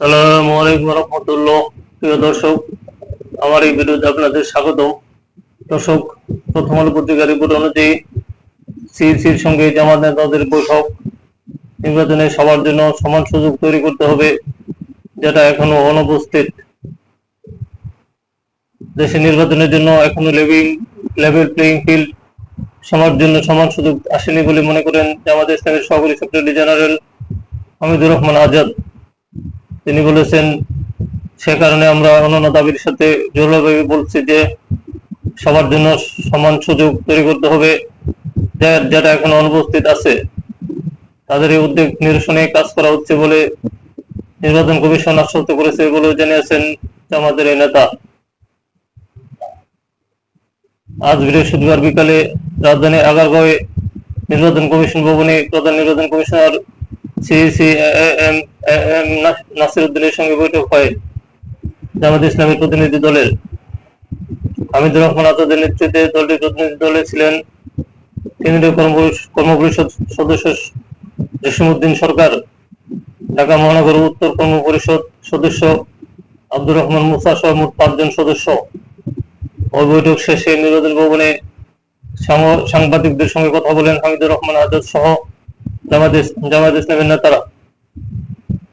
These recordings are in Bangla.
সালামু আলাইকুম রহমতুল্লাহ। প্রিয় দর্শক, আমার এই ভিডিওতে আপনাদের স্বাগত দর্শক, প্রথম আলো পত্রিকার রিপোর্ট অনুযায়ী সিইসির সঙ্গে জামাত নেতাদের বৈঠক। নির্বাচনে সবার জন্য সমান সুযোগ তৈরি করতে হবে, যেটা এখনও অনুপস্থিত। দেশে নির্বাচনের জন্য এখনও লেভিং লেভেল প্লেইং ফিল্ড সবার জন্য সমান সুযোগ আসেনি বলে মনে করেন জামাত ইসলামের সহকারী সেক্রেটারি জেনারেল হামিদুর রহমান আজাদ। তিনি বলেছেন, সে কারণে আমরা অন্যান্য দাবির সাথে জোরালোভাবে বলছি যে, সবার জন্য সমান সুযোগ তৈরি করতে হবে। যা- যেটা এখন অনুপস্থিত আছে, তাদের এই উদ্যোগ নিরসনে কাজ করা হচ্ছে বলে নির্বাচন কমিশন আশ্বস্ত করেছে বলে জানিয়েছেন আমাদের এই নেতা। আজ বৃহস্পতিবার বিকালে রাজধানী আগারগাঁওয়ে নির্বাচন কমিশন ভবনে প্রধান নির্বাচন কমিশনার এম নাসির সঙ্গে বৈঠক হয়। জামাত ইসলামের প্রতিনিধি দলের। হামিদুর রহমান আজাদের নেতৃত্বে দলটির প্রতিনিধি দলে ছিলেন কেন্দ্রীয় কর্ম- কর্মপরিষদ সদস্য জসিমউদ্দিন সরকার, ঢাকা মহানগর উত্তর কর্ম পরিষদ সদস্য আব্দুর রহমান মুসা সহ মোট পাঁচজন সদস্য। ওই বৈঠক শেষে নির্বাচন ভবনে সাংবা- সাংবাদিকদের সঙ্গে কথা বলেন হামিদুর রহমান আজাদ সহ জামাত জামায়াত ইসলামের নেতারা।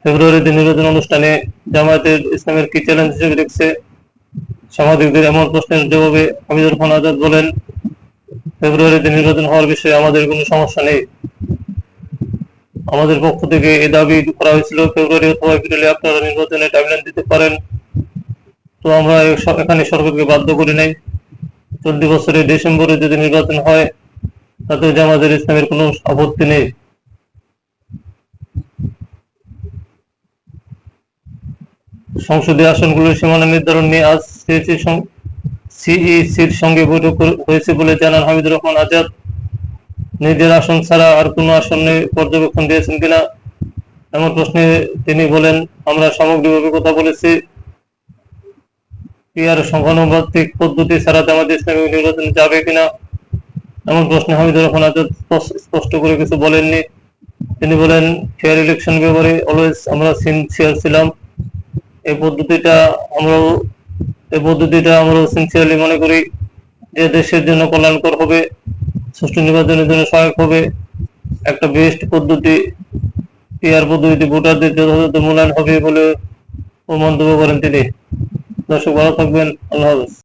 ফেব্রুয়ারিতে নির্বাচন অনুষ্ঠানে জামায়াতের ইসলামের কি চ্যালেঞ্জ হিসেবে দেখছে? সাংবাদিকদের এমন প্রশ্নের জবাবে হামিদুর রহমান আজাদ বলেন ফেব্রুয়ারিতে নির্বাচন হওয়ার বিষয়ে আমাদের কোনো সমস্যা নেই। আমাদের পক্ষ থেকে এ দাবি করা হয়েছিল, ফেব্রুয়ারি অথবা এপ্রিলে আপনারা নির্বাচনে টাইমলাইন দিতে পারেন। তো আমরা এখানে সরকারকে বাধ্য করি নাই। চলতি বছরের ডিসেম্বরে যদি নির্বাচন হয়, তাতে জামাতের ইসলামের কোনো আপত্তি নেই। সংসদীয় আসনগুলোর সীমানা নির্ধারণ নিয়ে আজ সিইসির সঙ্গে বৈঠক হয়েছে বলে জানান হামিদুর রহমান আজাদ। নিজের আসন ছাড়া আর কোনো আসনে পর্যবেক্ষণ দিয়েছেন কিনা এমন প্রশ্নে তিনি বলেন, আমরা সামগ্রিকভাবে কথা বলেছি। পিয়ার সংখ্যানুপাতিক পদ্ধতি ছাড়া জামাত ইসলামী নির্বাচনে যাবে কিনা এমন প্রশ্নে হামিদুর রহমান আজাদ স্পষ্ট- করে কিছু বলেননি। তিনি বলেন ফেয়ার ইলেকশন ব্যাপারে অলওয়েজ আমরা সিনসিয়ার ছিলাম। এই পদ্ধতিটা আমরা এই পদ্ধতিটা আমরা সিনসিয়ারলি মনে করি যে দেশের জন্য কল্যাণকর হবে, সুষ্ঠু নির্বাচনের জন্য সহায়ক হবে। একটা বেস্ট পদ্ধতি পিয়ার পদ্ধতিতে ভোটারদের যথাযথ মূল্যায়ন হবে বলে মন্তব্য করেন তিনি। দর্শক, ভালো থাকবেন, আল্লাহ হাফেজ।